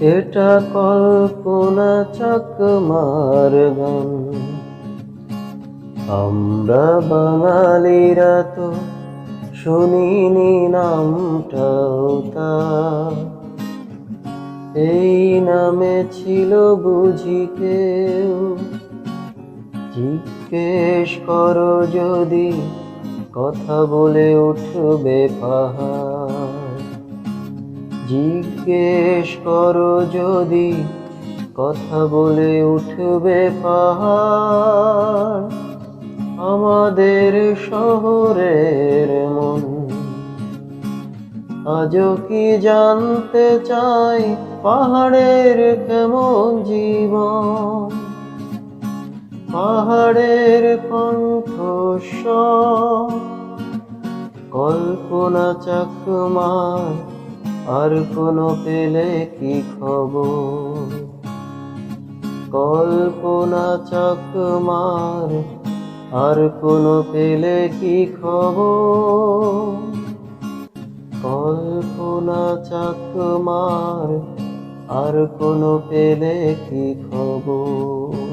এটা কল্পনা চাকমার গান। আমরা বাঙালিরা তো শুনিনি নামটাও তার এই নামে ছিল বুঝি কেউ। জিজ্ঞেস করো যদি কথা বলে উঠবে পাহাড়। জিজ্ঞেস করো যদি কথা বলে উঠবে পাহাড় আমাদের শহরের মন। আজও কি জানতে চাই পাহাড়ের কেমন জীবন? পাহাড়ের কণ্ঠস্বর, কল্পনা চাকমার আর কোনো পেলে কি খবর? কল্পনা চাকমার আর কোনো পেলে কি খবর? কল্পনা চাকমার আর কোনো পেলে কি খবর?